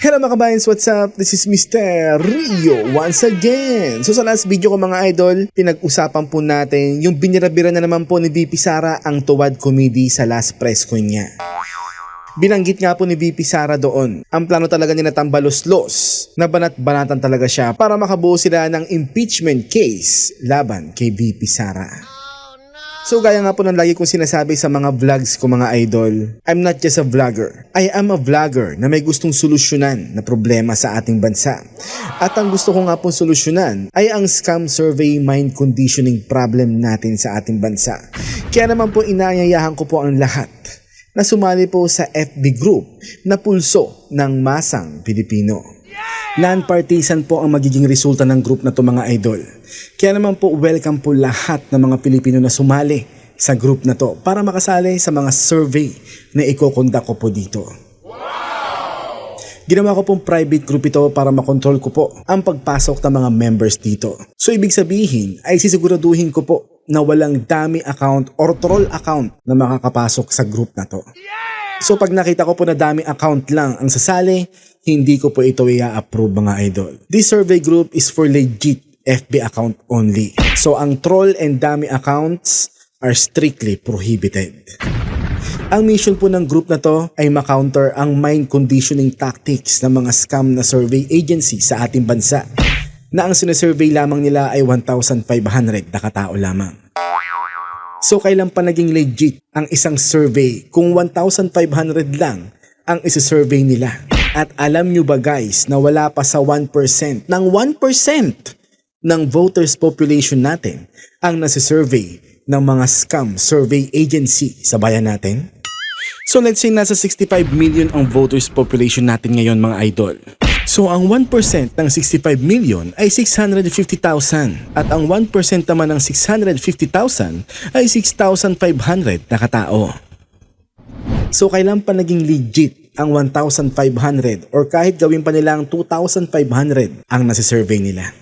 Hello mga kabayans, what's up? This is Mr. Rio once again. So sa last video ko mga idol, pinag-usapan po natin yung binirabira na naman po ni VP Sara ang Tuwad Comedy sa last press ko niya. Binanggit nga po ni VP Sara doon, ang plano talaga niya na tambalos-los, na banat-banatan talaga siya para makabuo sila ng impeachment case laban kay VP Sara. So gaya nga po ng lagi kong sinasabi sa mga vlogs ko mga idol, I'm not just a vlogger. I am a vlogger na may gustong solusyonan na problema sa ating bansa. At ang gusto ko nga pong solusyonan ay ang scam survey mind conditioning problem natin sa ating bansa. Kaya naman po inaanyayahan ko po ang lahat na sumali po sa FB group na pulso ng masang Pilipino. Non-partisan po ang magiging resulta ng group na to mga idol. Kaya naman po welcome po lahat ng mga Pilipino na sumali sa group na to para makasali sa mga survey na ikokondak ko po dito. Ginawa ko pong private group ito para makontrol ko po ang pagpasok ng mga members dito. So ibig sabihin ay sisiguraduhin ko po na walang dummy account or troll account na makakapasok sa group na to. So pag nakita ko po na dami account lang ang sasali, hindi ko po ito i-approve mga idol. This survey group is for legit FB account only. So ang troll and dummy accounts are strictly prohibited. Ang mission po ng group na to ay makounter ang mind conditioning tactics ng mga scam na survey agency sa ating bansa na ang sinasurvey lamang nila ay 1,500 na katao lamang. So kailan pa naging legit ang isang survey kung 1,500 lang ang isa-survey nila? At alam nyo ba guys na wala pa sa 1% ng 1% ng voters population natin ang nasa-survey ng mga scam survey agency sa bayan natin? So let's say nasa 65 million ang voters population natin ngayon mga idol. So ang 1% ng 65 million ay 650,000 at ang 1% naman ng 650,000 ay 6,500 na katao. So kailan pa naging legit ang 1,500 or kahit gawin pa nilang 2,500 ang nasa-survey nila?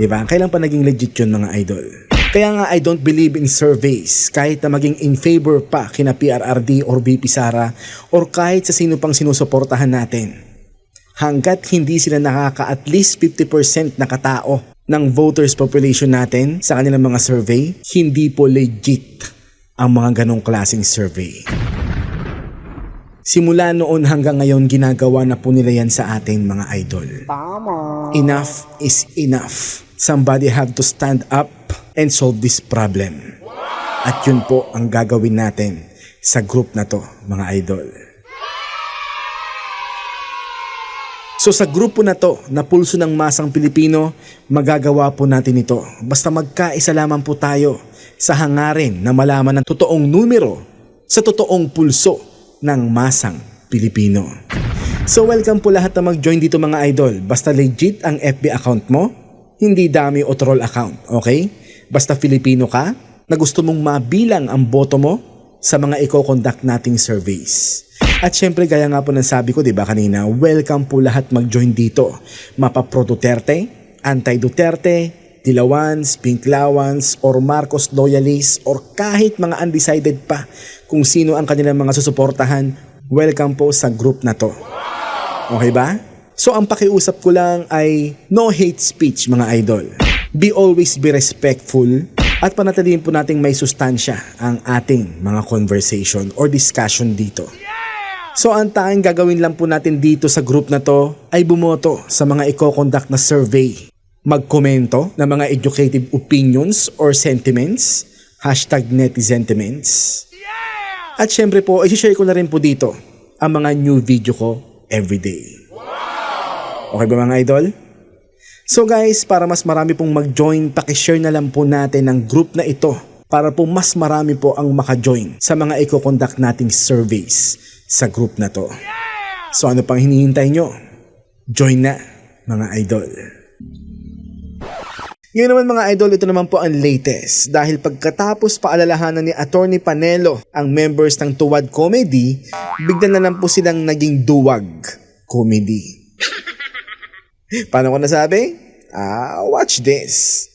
Diba? Kailan pa naging legit yun mga idol? Kaya nga I don't believe in surveys kahit na maging in favor pa kina PRRD or VP Sara or kahit sa sino pang sinusuportahan natin. Hanggat hindi sila nakaka at least 50% na katao ng voters population natin sa kanilang mga survey, hindi po legit ang mga ganong klaseng survey. Simula noon hanggang ngayon ginagawa na po nila yan sa ating mga idol. Enough is enough. Somebody have to stand up and solve this problem. At yun po ang gagawin natin sa group na to, mga idol. So sa grupo na to, na pulso ng masang Pilipino, magagawa po natin ito. Basta magkaisa lamang po tayo sa hangarin na malaman ng totoong numero sa totoong pulso ng masang Pilipino. So welcome po lahat na mag-join dito mga idol. Basta legit ang FB account mo, hindi dami o troll account, okay? Basta Filipino ka, na gusto mong mabilang ang boto mo sa mga i-conduct nating surveys. At syempre, gaya nga po ng sabi ko, di ba kanina, welcome po lahat mag-join dito. Mapa Pro Duterte, Anti-Duterte, Dilawans, Pinklawans, or Marcos loyalists, or kahit mga undecided pa kung sino ang kanilang mga susuportahan, welcome po sa group na to. Okay ba? So ang pakiusap ko lang ay no hate speech mga idol. Be always be respectful at panatilihin po nating may sustansya ang ating mga conversation or discussion dito. So ang tanging gagawin lang po natin dito sa group na to ay bumoto sa mga i-conduct na survey. Magkomento ng mga educative opinions or sentiments, hashtag netizentiments. At syempre po, i-share ko na rin po dito ang mga new video ko everyday. Okay ba mga idol? So guys, para mas marami pong mag-join, pakishare na lang po natin ang group na ito para po mas marami po ang maka-join sa mga i-conduct nating surveys sa group na to. So ano pang hinihintay nyo? Join na, mga idol. Yun naman mga idol, ito naman po ang latest. Dahil pagkatapos paalalahanan ni Attorney Panelo ang members ng Tuwad Comedy, bigla na lang po silang naging duwag comedy. Paano ko nasabi? Ah, watch this.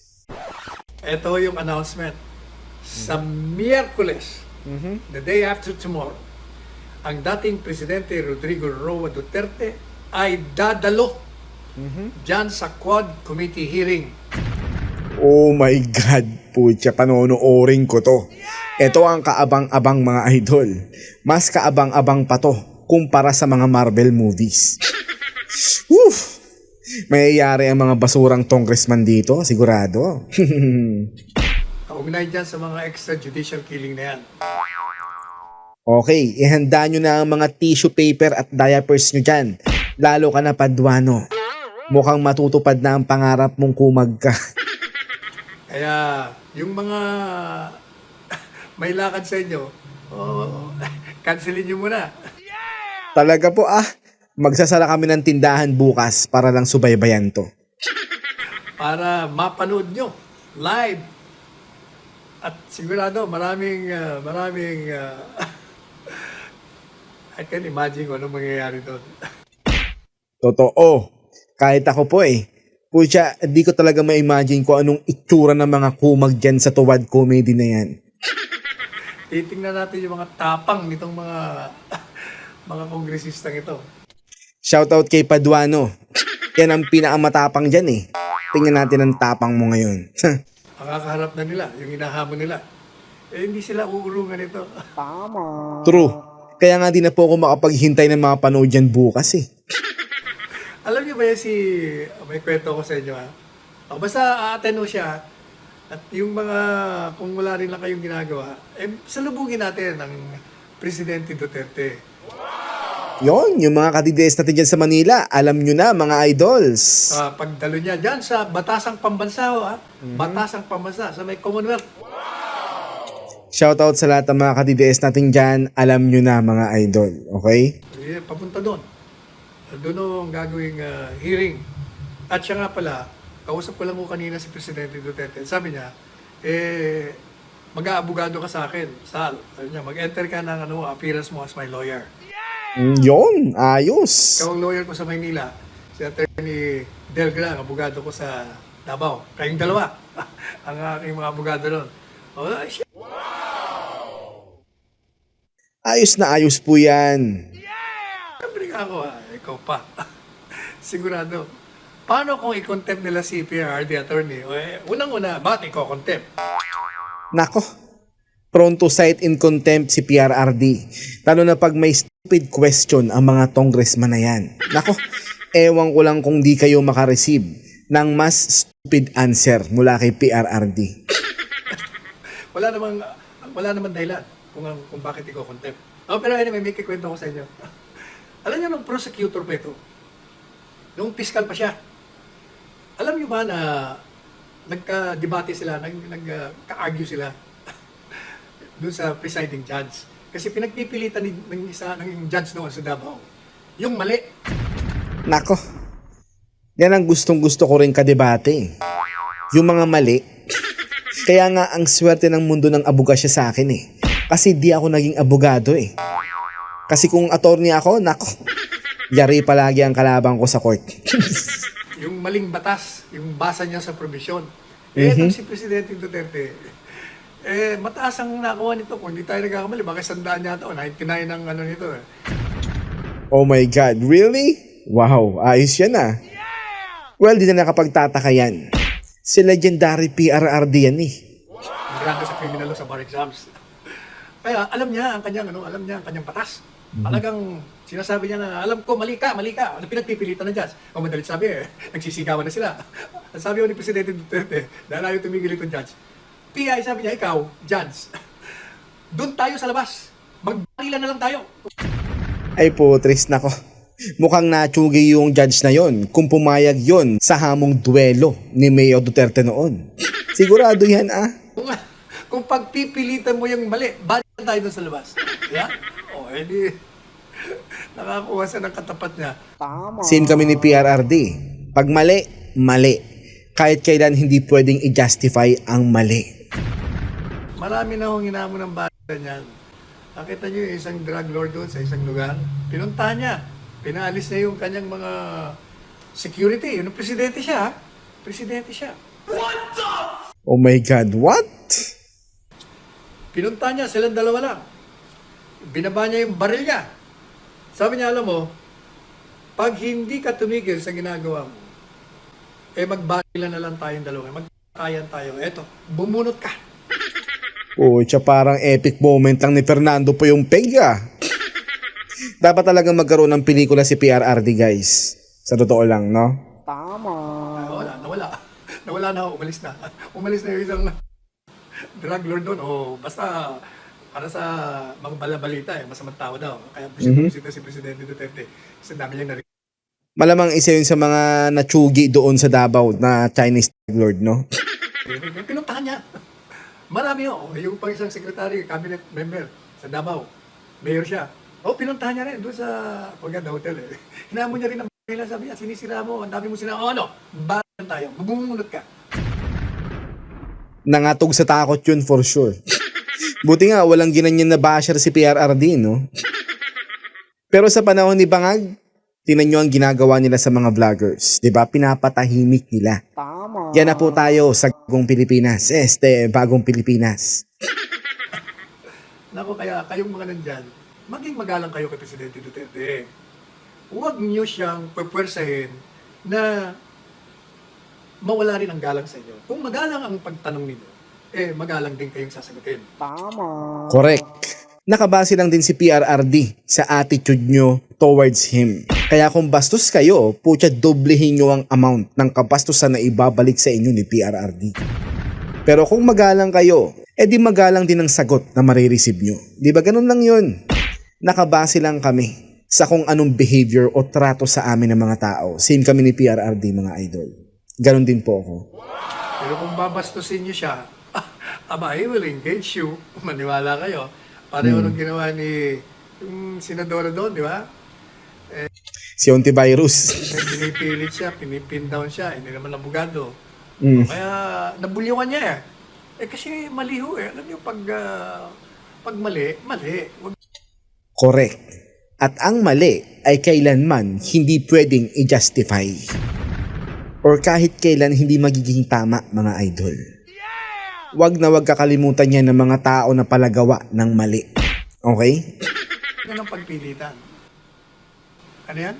Ito yung announcement. Sa Miyerkules, the day after tomorrow, ang dating Presidente Rodrigo Roa Duterte ay dadalo dyan sa Quad Committee hearing. Oh my God, putya, panonoorin ko to. Ito ang kaabang-abang mga idol. Mas kaabang-abang pa to kumpara sa mga Marvel movies. Woo! Mayayari ang mga basurang congressman dito, sigurado. Kaugnay dyan sa mga extrajudicial killing na yan. okay, ihanda nyo na ang mga tissue paper at diapers nyo dyan. Lalo ka na Paduano. Mukhang matutupad na ang pangarap mong kumag ka. Kaya yung mga may lakad sa inyo, oh, cancelin nyo muna. Talaga po ah, magsasara kami ng tindahan bukas para lang subaybayan to. para mapanood nyo live. At sigurado maraming ah, maraming ah, I can imagine kung anong mangyayari doon. Totoo. Kahit ako po eh. Pucha, di ko talaga ma-imagine kung anong itsura ng mga kumag dyan sa tuwad comedy na yan. Titingnan natin yung mga tapang nitong mga mga kongresistang ito. Shoutout kay Paduano. Yan ang pinakamatapang dyan eh. Tingnan natin ang tapang mo ngayon. Makakaharap na nila, yung hinahamon nila. Eh, hindi sila uurungan ito. True. Kaya nga di na po ako makapaghintay ng mga panood dyan bukas eh. Niyo ba yan si... May kwento ko sa inyo ha. O, basta aaten siya. At yung mga... Kung wala rin lang kayong ginagawa, eh, salubungin natin ang Presidente Duterte. Yon, yung mga katides natin dyan sa Manila, alam nyo na mga idols. Uh, pagdalo niya dyan sa Batasang Pambansa, ha? Batasang Pambansa, sa may Commonwealth. Shoutout sa lahat ng mga katides natin dyan, alam nyo na mga idol. Okay? Eh, papunta doon. Doon ang gagawing ah, hearing. At siya nga pala, kausap ko lang ko kanina si Presidente Duterte. Sabi niya, eh, mag-aabogado ka sa akin, Sal. Sabi niya, mag-enter ka ng ano, appearance mo as my lawyer. Mm, Yon, ayos. Ikaw ang lawyer ko sa Maynila, si Attorney Del Gran, abogado ko sa Davao. Kayong dalawa, ang aking mga abogado doon. Oh, siya. Ayos na ayos po yan. Nga ako, ah, ikaw pa. Sigurado. Paano kung i-contempt nila si PRD attorney? Eh, unang-una, bakit i-contempt? Nako, prone to cite in contempt si PRRD. Lalo na pag may stupid question ang mga congressman na yan. Nako, ewan ko lang kung di kayo makareceive ng mas stupid answer mula kay PRRD. Wala namang, wala namang dahilan kung, kung bakit i-contempt. Oh, pero anyway, may kikwento ko sa inyo. Alam niyo nung prosecutor pa ito, nung fiscal pa siya, alam niyo ba na nagka-debate sila, nag, nagka-argue sila doon sa presiding judge. Kasi pinagpipilitan ni, ng isa ng judge noon sa Davao, yung mali. Nako, yan ang gustong gusto ko rin kadebate. Yung mga mali. Kaya nga ang swerte ng mundo ng abogasya sa akin eh. Kasi di ako naging abogado eh. Kasi kung attorney ako, nako, yari palagi ang kalaban ko sa court. yung maling batas, yung basa niya sa provision. Eh, itong si Presidente Duterte, eh, mataas ang nakuha nito. Kung hindi tayo nagkakamali, baka sandaan yata o 99 ang ano nito eh. Oh my God, really? Wow, ayos yan ah. Well, di na nakapagtataka yan. Si legendary PRRD yan eh. Ang grado sa criminal law sa bar exams. Kaya alam niya ang kanyang ano, alam niya ang kanyang batas. Talagang sinasabi niya na alam ko mali ka, mali ka. Ano pinagpipilitan ng judge? O madalit sabi eh, nagsisigawan na sila. Ang sabi ko ni Presidente Duterte, dahil ayaw tumigil itong judge. PI sabi niya, ikaw, judge. Doon tayo sa labas. Magbarilan na lang tayo. Ay po, tris na ko. Mukhang natsugi yung judge na yon kung pumayag yon sa hamong duelo ni Mayor Duterte noon. Sigurado yan ah. Kung, pagpipilitan mo yung mali, bakit tayo doon sa labas? Yeah? Edi, nakakuha siya ng katapat niya. Same kami ni PRRD. Pag mali, mali. Kahit kailan hindi pwedeng i-justify ang mali. Marami na akong hinamon ng bata niyan. Nakita niyo yung isang drug lord doon sa isang lugar. Pinunta niya. Pinaalis niya yung kanyang mga security. Yung presidente siya, ha? Presidente siya. Oh my God, what? Pinunta niya, silang dalawa lang. Binaba niya yung baril niya. Sabi niya, alam mo, Pag hindi ka tumigil sa ginagawa mo, eh magbakila na lang tayong dalawa. Magkakayan tayo. Eto, bumunot ka. Pucha, parang epic moment lang ni Fernando po yung pega. Dapat talagang magkaroon ng pelikula si PRRD guys. Sa totoo lang, no? Ah, wala, nawala. Nawala na, umalis na. Umalis na yung isang drug lord doon. O basta para sa mga balabalita, eh, masamang tao daw. Kaya bisita si Presidente Duterte. Kasi dami niyang narinig. Malamang isa yun sa mga natsugi doon sa Davao na Chinese lord, no? Pinuntahan niya. Marami oh. Yung pang isang secretary, cabinet member sa Davao. Mayor siya. Oh, pinuntahan niya rin doon sa Paganda Hotel. Eh. Hinamon niya rin ang nila. Sabi niya, sinisira mo. Ang dami mo sinira. Oh, ano? Balan tayo. Mabumunod ka. Nangatog sa takot yun for sure. Buti nga, walang ginanyan na basher si PRRD, no? Pero sa panahon ni Bangag, tinan nyo ang ginagawa nila sa mga vloggers. 'Di ba Pinapatahimik nila. Tama. Yan na po tayo sa bagong Pilipinas. Este, bagong Pilipinas. Nako, kaya kayong mga nandyan, maging magalang kayo kay Presidente Duterte. Huwag niyo siyang pupwersahin na mawala rin ang galang sa inyo. Kung magalang ang pagtanong ninyo, eh magalang din kayong sasagutin. Correct. Nakabase lang din si PRRD sa attitude nyo towards him. Kaya kung bastos kayo, putya doblehin nyo ang amount ng kabastusan na ibabalik sa inyo ni PRRD. Pero kung magalang kayo, edi magalang din ang sagot na marireceive nyo. Di ba ganun lang yun? Nakabase lang kami sa kung anong behavior o trato sa amin ng mga tao. Same kami ni PRRD mga idol. Ganon din po ako. Pero kung babastusin niyo siya, aba, I will engage you. Maniwala kayo. Pareho nung ginawa ni yung senadora doon, di ba? Si Ontivirus. Eh, Pinipilit siya, pinipin down siya, hindi naman abogado. Mm. Kaya nabuliwan niya eh. Eh kasi mali ho eh. Alam niyo, pag, ah, pag mali, mali. Wag Correct. At ang mali ay kailanman hindi pwedeng i-justify. Or kahit kailan hindi magiging tama mga idol. Huwag na huwag kakalimutan yan ng mga tao na palagawa ng mali. Okay? Yan ang pagpilitan. Ano yan?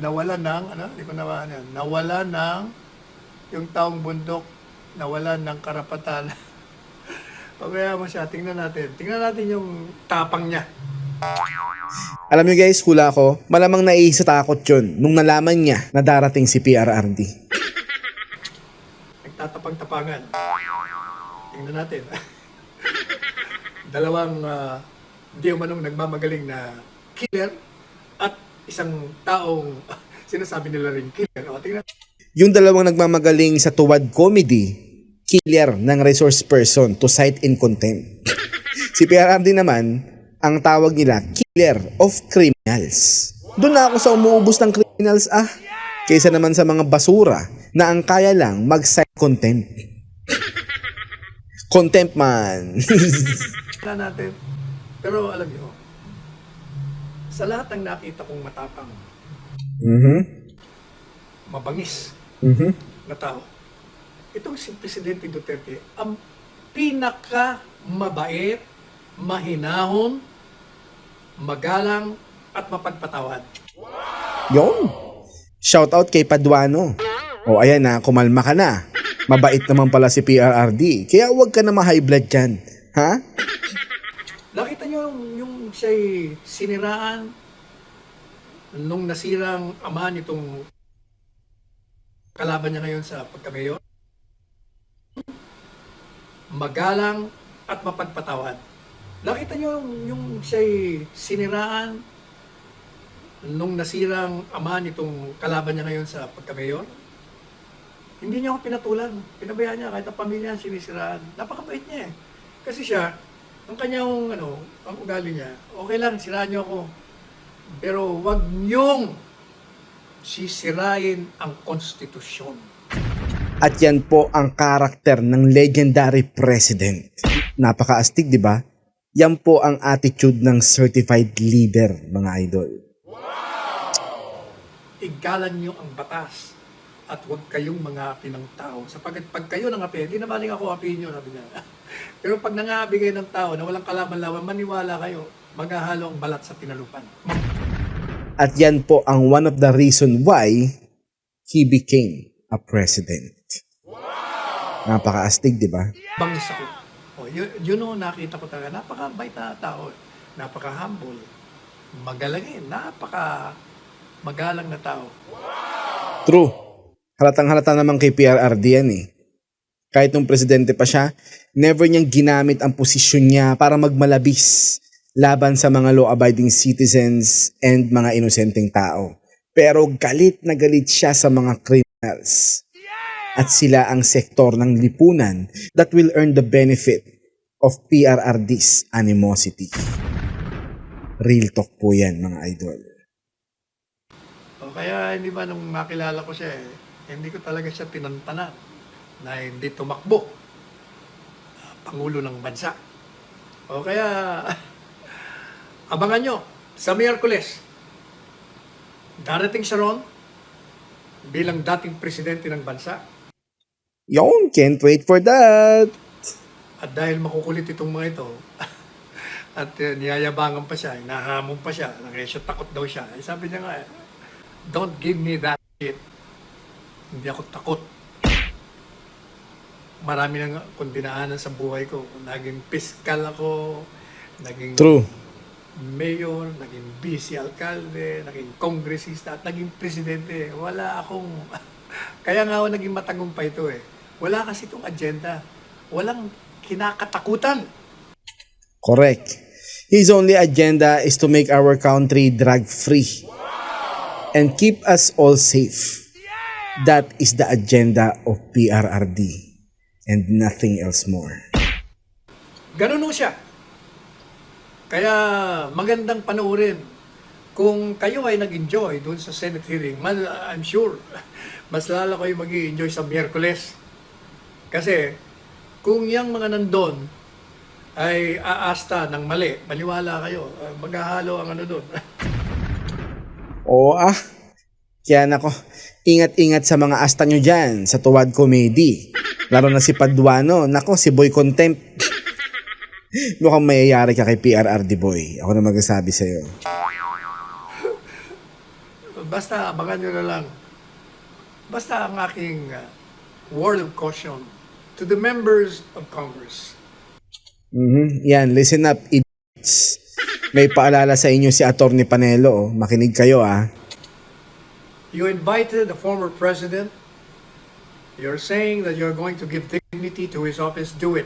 Nawala ng, ano? Hindi ko nawa, ano yan? Nawala ng yung taong bundok, nawala ng karapatan. Pagkaya mo siya, tingnan natin. Tingnan natin yung tapang niya. Alam nyo guys, hula ko, malamang naiisa takot yun nung nalaman niya na darating si PRRD. Nagtatapang-tapangan. Tingnan natin. Dalawang uh, di umanong nagmamagaling na killer at isang taong sinasabi nila rin killer. O, tingnan Yung dalawang nagmamagaling sa tuwad comedy, killer ng resource person to cite in contempt. si PRRD naman, ang tawag nila, killer of criminals. Doon na ako sa umuubos ng criminals ah. Kaysa naman sa mga basura na ang kaya lang mag-cite contempt. Contempt man. Tingnan natin. Pero alam niyo, sa lahat ng nakita kong matapang, mhm. mabangis Mhm. na tao, itong si Presidente Duterte, ang pinaka mabait, mahinahon, magalang, at mapagpatawad. Yon. Shout out kay Paduano. O ayan na, kumalma ka na. Mabait naman pala si PRRD. Kaya huwag ka na ma-high blood dyan. Ha? Nakita niyo yung, yung siya'y siniraan nung nasirang ama nitong kalaban niya ngayon sa pagkamayor? Magalang at mapagpatawad. Nakita niyo yung, yung siya'y siniraan nung nasirang ama nitong kalaban niya ngayon sa pagkamayor? Hindi niya ako pinatulan. Pinabayaan niya kahit ang pamilya niya sinisiraan. Napakabait niya eh. Kasi siya, ang kanyang ano, ang ugali niya, okay lang, siraan niyo ako. Pero wag niyong sisirain ang konstitusyon. At yan po ang karakter ng legendary president. Napakaastig, di ba? Yan po ang attitude ng certified leader, mga idol. Igalan niyo ang batas at huwag kayong mga api ng tao. Sapagkat pag kayo nangapi, hindi na maling ako apihin niyo, sabi niya. Pero pag nangapi kayo ng tao na walang kalaban-laban, maniwala kayo, maghahalo ang balat sa tinalupan. At yan po ang one of the reason why he became a president. Napaka-astig, di ba? bangis ako. Oh, yun, yun o nakita ko talaga, napaka-bait na tao. Napaka-humble. Magalangin, napaka magalang na tao. True. Halatang halata naman kay PRRD yan eh. Kahit nung presidente pa siya, never niyang ginamit ang posisyon niya para magmalabis laban sa mga law-abiding citizens and mga inosenteng tao. Pero galit na galit siya sa mga criminals. At sila ang sektor ng lipunan that will earn the benefit of PRRD's animosity. Real talk po yan mga idol. O kaya hindi ba nung makilala ko siya eh, hindi ko talaga siya tinantanan na hindi tumakbo. ah, Pangulo ng bansa. O kaya, abangan nyo, sa Miyerkules, darating siya ron bilang dating presidente ng bansa. Yon, can't wait for that! At dahil makukulit itong mga ito, at uh, niyayabangan pa siya, nahamon pa siya, nakesyo takot daw siya. Eh, sabi niya nga, eh, don't give me that shit. Hindi ako takot. Marami nang akong dinaanan sa buhay ko. Naging piskal ako, naging True. mayor, naging vice alkalde, naging kongresista, at naging presidente. Wala akong... Kaya nga ako naging matagumpay ito eh. Wala kasi itong agenda. Walang kinakatakutan. Correct. His only agenda is to make our country drug-free and keep us all safe. That is the agenda of PRRD and nothing else more. Ganun siya. Kaya magandang panoorin. Kung kayo ay nag-enjoy doon sa Senate hearing, mas, I'm sure, mas lalo kayo mag enjoy sa Miyerkules. Kasi, kung yung mga nandun ay aasta ng mali, maniwala kayo, maghahalo ang ano doon. Oo ah. Kaya nako, ingat-ingat sa mga asta nyo dyan sa Tuwad Comedy. Lalo na si Paduano. Nako, si Boy Contempt. Mukhang mayayari ka kay PRRD Boy. Ako na magsasabi sa'yo. Basta abangan nyo na lang. Basta ang aking uh, word of caution to the members of Congress. Mhm. Yan, listen up, idiots. May paalala sa inyo si Attorney Panelo. Makinig kayo ah. You invited the former president. You're saying that you're going to give dignity to his office. Do it.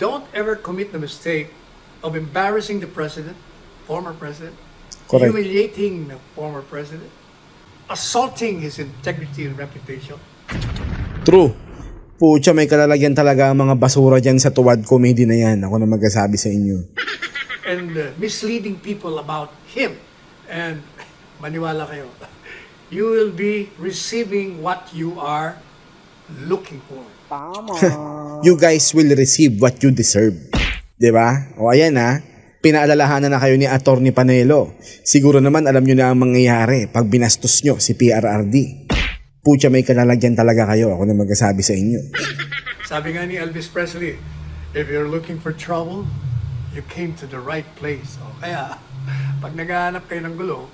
Don't ever commit the mistake of embarrassing the president, former president, Correct. humiliating the former president, assaulting his integrity and reputation. True. Pucha, may kalalagyan talaga ang mga basura dyan sa tuwad comedy na yan. Ako na magsasabi sa inyo. and uh, misleading people about him. And maniwala kayo, you will be receiving what you are looking for. You guys will receive what you deserve. 'Di ba? O ayan ha. Pinaalalahanan na kayo ni Attorney Panelo. Siguro naman alam nyo na ang mangyayari pag binastos nyo si PRRD. Pucha, may kalalagyan talaga kayo. Ako na magsasabi sa inyo. Sabi nga ni Elvis Presley, if you're looking for trouble, you came to the right place. O kaya, pag naghahanap kayo ng gulo,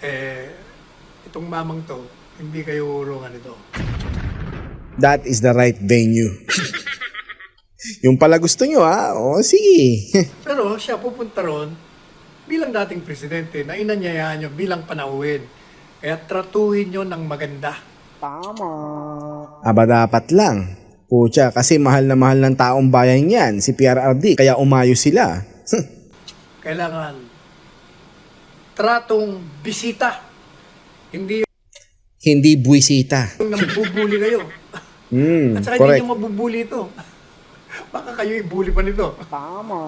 eh, itong mamang to, hindi kayo urungan ito. That is the right venue. Yung pala gusto nyo ha? O sige. Pero siya pupunta ron bilang dating presidente na inanyayahan nyo bilang panauhin. Kaya tratuhin nyo ng maganda. Aba dapat lang. Pucha, kasi mahal na mahal ng taong bayan yan, si PRRD, kaya umayo sila. Kailangan tratong bisita. Hindi Hindi buwisita. yung kayo. Hmm, At saka correct. hindi nyo mabubuli ito. Baka kayo ibuli pa nito. Tama.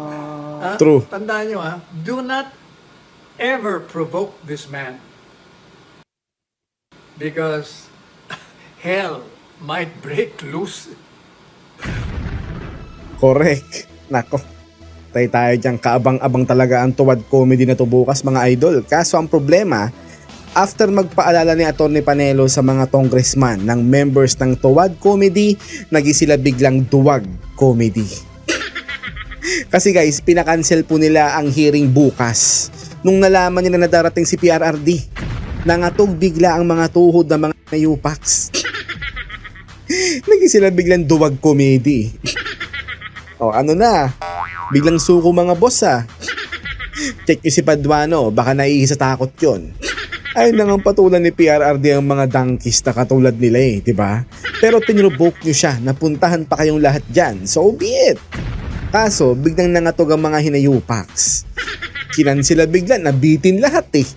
True. Tandaan nyo ha, do not ever provoke this man. Because hell might break loose. Correct. Nako. Tay tayo dyan, kaabang-abang talaga ang tuwad comedy na to bukas mga idol. Kaso ang problema, after magpaalala ni Atty. Panelo sa mga congressman ng members ng tuwad comedy, naging sila biglang duwag comedy. Kasi guys, pinakancel po nila ang hearing bukas nung nalaman niya na darating si PRRD. Nangatog bigla ang mga tuhod ng mga nayupaks. Naging sila biglang duwag komedy. o ano na, biglang suko mga boss ah. Check nyo si Paduano, baka naiisa takot yon. Ayun na nga patulan ni PRRD ang mga donkeys na katulad nila eh, di ba? Pero tinroboke nyo siya, napuntahan pa kayong lahat dyan, so be it. Kaso, biglang nangatog ang mga hinayupaks. Kinan sila bigla, nabitin lahat eh.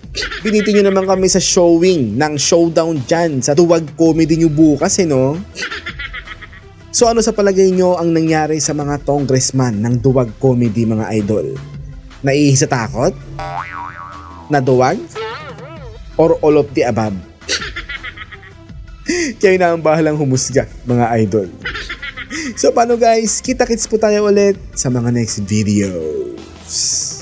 Binitin nyo naman kami sa showing ng showdown dyan sa tuwag comedy nyo bukas eh no? So ano sa palagay nyo ang nangyari sa mga congressman ng duwag comedy mga idol? Naihi takot? Naduwag? Or all of the above? Kayo na ang bahalang humusga mga idol. So paano guys, kita-kits po tayo ulit sa mga next videos.